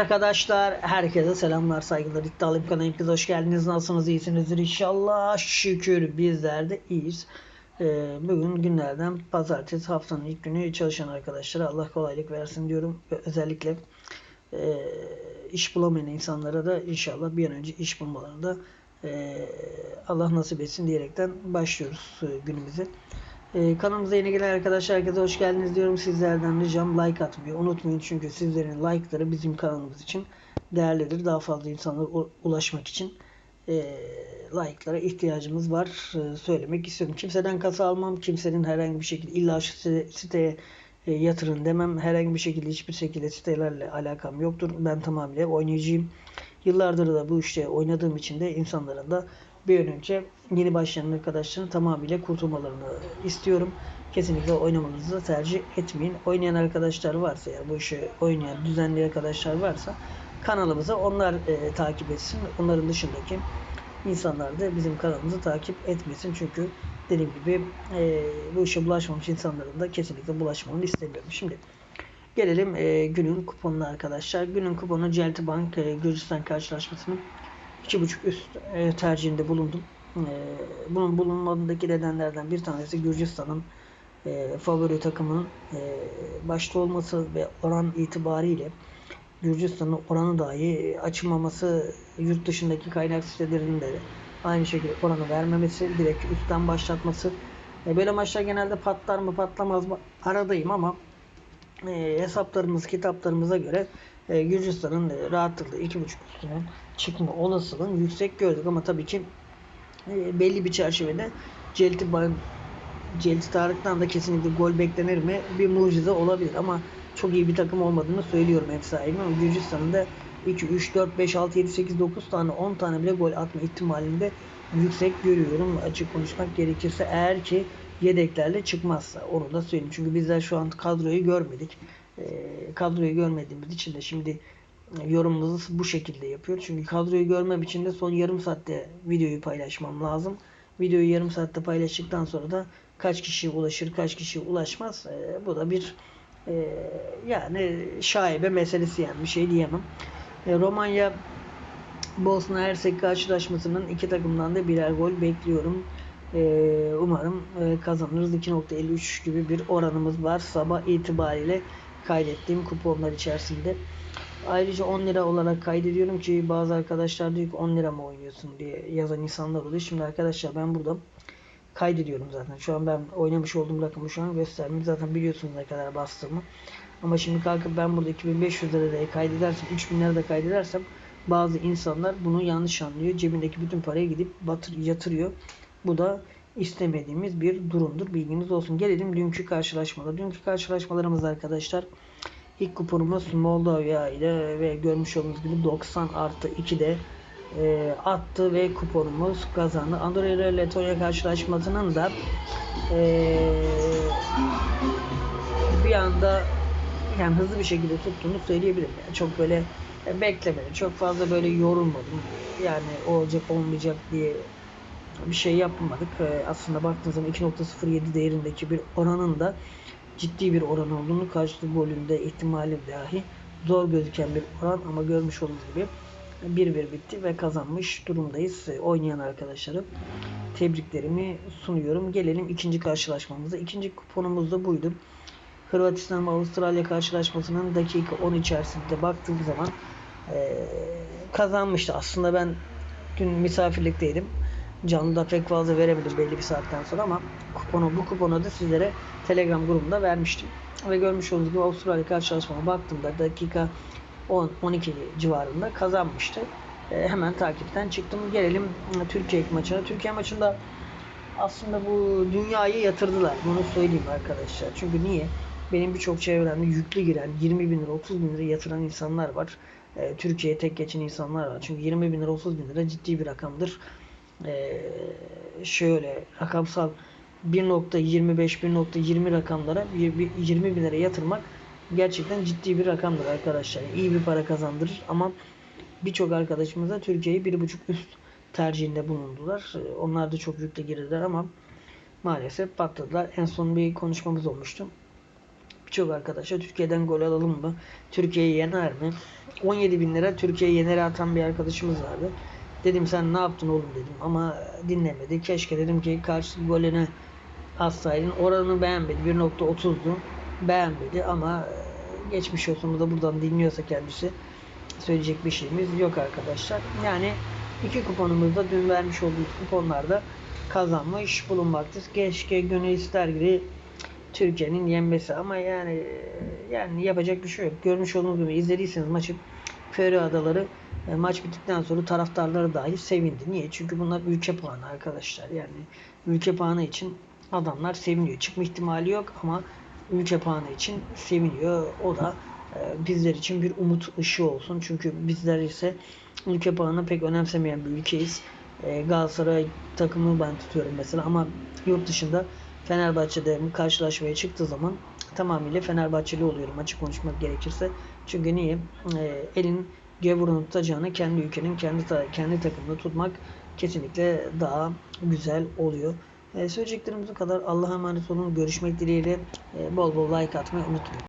Arkadaşlar herkese selamlar saygılar. İddialıyım kanalım hepiniz hoş geldiniz. Nasılsınız? İyisinizdir inşallah. Şükür bizler de iyiyiz. Ee, bugün günlerden pazartesi haftanın ilk günü çalışan arkadaşlara Allah kolaylık versin diyorum. Özellikle e, iş bulamayan insanlara da inşallah bir an önce iş bulmalarını da e, Allah nasip etsin diyerekten başlıyoruz e, günümüze. Ee, kanalımıza yeni gelen arkadaşlar herkese hoş geldiniz diyorum. Sizlerden ricam like atmayı unutmayın. Çünkü sizlerin like'ları bizim kanalımız için değerlidir. Daha fazla insanlara ulaşmak için e, like'lara ihtiyacımız var. E, söylemek istiyorum. Kimseden kasa almam. Kimsenin herhangi bir şekilde illa şu site- siteye e, yatırın demem. Herhangi bir şekilde hiçbir şekilde sitelerle alakam yoktur. Ben tamamıyla oynayıcıyım. Yıllardır da bu işte oynadığım için de insanların da bir an önce yeni başlayan arkadaşların tamamıyla kurtulmalarını istiyorum. Kesinlikle oynamanızı da tercih etmeyin. Oynayan arkadaşlar varsa yani bu işi oynayan düzenli arkadaşlar varsa kanalımıza onlar e, takip etsin. Onların dışındaki insanlar da bizim kanalımızı takip etmesin. Çünkü dediğim gibi e, bu işe bulaşmamış insanların da kesinlikle bulaşmamını istemiyorum. Şimdi Gelelim e, günün kuponuna arkadaşlar. Günün kuponu Celti Bank e, Gürcistan karşılaşmasının 2.5 üst e, tercihinde bulundum. E, bunun bulunmadığındaki nedenlerden bir tanesi Gürcistan'ın e, favori takımının başta olması ve oran itibariyle Gürcistan'ın oranı dahi açılmaması, yurt dışındaki kaynak sitelerinin de aynı şekilde oranı vermemesi, direkt üstten başlatması. E, böyle maçlar genelde patlar mı patlamaz mı aradayım ama e, hesaplarımız, kitaplarımıza göre e, Gürcistan'ın e, rahatlıkla 2.5 üstüne çıkma olasılığını yüksek gördük ama tabii ki e, belli bir çerçevede Celti Celti Tarık'tan da kesinlikle gol beklenir mi? Bir mucize olabilir ama çok iyi bir takım olmadığını söylüyorum ev sahibi ama Gürcistan'ın da 2, 3, 4, 5, 6, 7, 8, 9 tane 10 tane bile gol atma ihtimalini de yüksek görüyorum açık konuşmak gerekirse eğer ki yedeklerle çıkmazsa onu da söyleyeyim. Çünkü bizler şu an kadroyu görmedik. E, kadroyu görmediğimiz için de şimdi yorumumuzu bu şekilde yapıyor. Çünkü kadroyu görmem için de son yarım saatte videoyu paylaşmam lazım. Videoyu yarım saatte paylaştıktan sonra da kaç kişiye ulaşır, kaç kişiye ulaşmaz. E, bu da bir e, yani şaibe meselesi yani bir şey diyemem. E, Romanya Bosna Hersek karşılaşmasının iki takımdan da birer gol bekliyorum. Ee, umarım e, kazanırız. 2.53 gibi bir oranımız var. Sabah itibariyle kaydettiğim kuponlar içerisinde. Ayrıca 10 lira olarak kaydediyorum ki bazı arkadaşlar diyor ki 10 lira mı oynuyorsun diye yazan insanlar oluyor. Şimdi arkadaşlar ben burada kaydediyorum zaten. Şu an ben oynamış olduğum rakamı şu an gösterdim. Zaten biliyorsunuz ne kadar bastığımı. Ama şimdi kalkıp ben burada 2500 liraya kaydedersem, 3000 lira da kaydedersem bazı insanlar bunu yanlış anlıyor. Cebindeki bütün parayı gidip batır, yatırıyor. Bu da istemediğimiz bir durumdur. Bilginiz olsun. Gelelim dünkü karşılaşmalar. Dünkü karşılaşmalarımız arkadaşlar ilk kuponumuz Moldova ile ve görmüş olduğunuz gibi 90 artı 2'de e, attı ve kuponumuz kazandı. Andorra ile Letonya karşılaşmasının da e, bir anda yani hızlı bir şekilde tuttuğunu söyleyebilirim. Yani çok böyle e, beklemedim. Çok fazla böyle yorulmadım. Yani olacak olmayacak diye bir şey yapmadık. E, aslında baktığınız zaman 2.07 değerindeki bir oranın da ciddi bir oran olduğunu karşılık golünde ihtimali dahi zor gözüken bir oran ama görmüş olduğunuz gibi 1-1 bitti ve kazanmış durumdayız. E, Oynayan arkadaşlarım tebriklerimi sunuyorum. Gelelim ikinci karşılaşmamıza. İkinci kuponumuz da buydu. Hırvatistan ve Avustralya karşılaşmasının dakika 10 içerisinde baktığım zaman e, kazanmıştı. Aslında ben dün misafirlikteydim. Canlı da pek fazla veremedim belli bir saatten sonra ama kuponu bu kuponu da sizlere Telegram grubunda vermiştim. Ve görmüş olduğunuz gibi Avustralya karşılaşmama baktığımda dakika 10 12 civarında kazanmıştı. E, hemen takipten çıktım. Gelelim Türkiye maçına. Türkiye maçında aslında bu dünyayı yatırdılar. Bunu söyleyeyim arkadaşlar. Çünkü niye? Benim birçok çevremde yüklü giren 20 bin lira 30 bin lira yatıran insanlar var. E, Türkiye'ye tek geçen insanlar var. Çünkü 20 bin lira 30 bin lira ciddi bir rakamdır. E, şöyle rakamsal 1.25 1.20 rakamlara bir, bir 20 bin lira yatırmak gerçekten ciddi bir rakamdır arkadaşlar. İyi bir para kazandırır ama birçok arkadaşımız da Türkiye'yi 1.5 üst tercihinde bulundular. E, Onlar da çok yüklü girdiler ama maalesef patladılar. En son bir konuşmamız olmuştu. birçok arkadaşa Türkiye'den gol alalım mı? Türkiye'yi yener mi? 17 bin lira Türkiye'yi yenere atan bir arkadaşımız vardı. Dedim sen ne yaptın oğlum dedim ama dinlemedi. Keşke dedim ki karşı golüne atsaydın. Oranı beğenmedi. 1.30'du. Beğenmedi ama e, geçmiş olsun. Da buradan dinliyorsa kendisi söyleyecek bir şeyimiz yok arkadaşlar. Yani iki kuponumuzda dün vermiş olduğumuz kuponlarda kazanmış bulunmaktayız. Keşke gönül ister gibi Türkiye'nin yenmesi ama yani yani yapacak bir şey yok. Görmüş olduğunuz gibi izlediyseniz maçı Feroe Adaları e, maç bittikten sonra taraftarları dahi sevindi. Niye? Çünkü bunlar ülke puanı arkadaşlar. Yani ülke puanı için adamlar seviniyor. Çıkma ihtimali yok ama ülke puanı için seviniyor. O da e, bizler için bir umut ışığı olsun. Çünkü bizler ise ülke puanını pek önemsemeyen bir ülkeyiz. E, Galatasaray takımını ben tutuyorum mesela ama yurt dışında Fenerbahçe'de karşılaşmaya çıktığı zaman tamamıyla Fenerbahçeli oluyorum açık konuşmak gerekirse. Çünkü niye? Elin gavurunu tutacağını kendi ülkenin kendi ta- kendi takımını tutmak kesinlikle daha güzel oluyor. E, söyleyeceklerimiz bu kadar. Allah'a emanet olun. Görüşmek dileğiyle. E, bol bol like atmayı unutmayın.